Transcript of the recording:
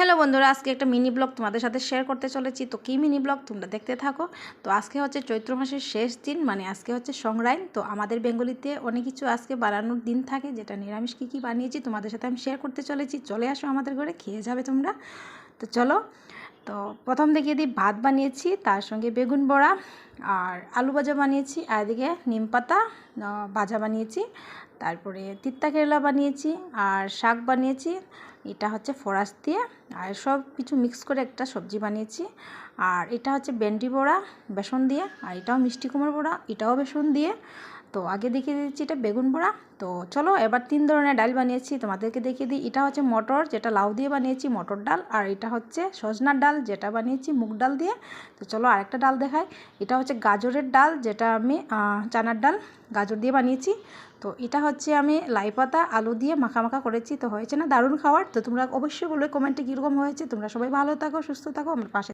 Hello বন্ধুরা, আজকে একটা মিনি ব্লগ তোমাদের সাথে শেয়ার করতে চলেছি। তো কী মিনি ব্লগ? তোমরা দেখতে থাকো। তো আজকে হচ্ছে চৈত্র মাসের শেষ দিন মানে আজকে হচ্ছে সংগ্রাইন তো আমাদের বেঙ্গলিতে অনেক কিছু আজকে বানানোর দিন থাকে, যেটা নিরামিষ কী কী বানিয়েছি তোমাদের সাথে আমি শেয়ার করতে চলেছি। চলে আসো আমাদের ঘরে, খেয়ে যাবে তোমরা। তো চলো তো প্রথম দেখিয়ে দিয়ে ভাত বানিয়েছি, তার সঙ্গে বেগুন বড়া আর আলু ভাজা বানিয়েছি, আর এদিকে নিম পাতা ভাজা বানিয়েছি, তারপরে তিত্তা কেরলা বানিয়েছি, আর শাক বানিয়েছি, এটা হচ্ছে ফরাস দিয়ে, আর সব কিছু মিক্স করে একটা সবজি বানিয়েছি, আর এটা হচ্ছে ভেন্ডি বড়া, বেসন দিয়ে, আর এটাও মিষ্টি কুমড়ো বড়া, এটাও বেসন দিয়ে তো আগে দেখিয়ে দিচ্ছি এটা বেগুন বড়া। তো চলো এবার তিন ধরনের ডাল বানিয়েছি, তোমাদেরকে দেখিয়ে দিই। এটা হচ্ছে মটর, যেটা লাউ দিয়ে বানিয়েছি, মটর ডাল। আর এটা হচ্ছে সজনার ডাল, যেটা বানিয়েছি মুগ ডাল দিয়ে। তো চলো আরেকটা ডাল দেখাই। এটা হচ্ছে গাজরের ডাল, যেটা আমি চানার ডাল, গাজর দিয়ে বানিয়েছি। তো এটা হচ্ছে আমি লাই পাতা, আলু দিয়ে মাখা মাখা করেছি। তো হয়েছে না দারুণ খাবার তো তোমরা অবশ্যই বলবে কমেন্টে কীরকম হয়েছে। তোমরা সবাই ভালো থাকো, সুস্থ থাকো, আমার পাশে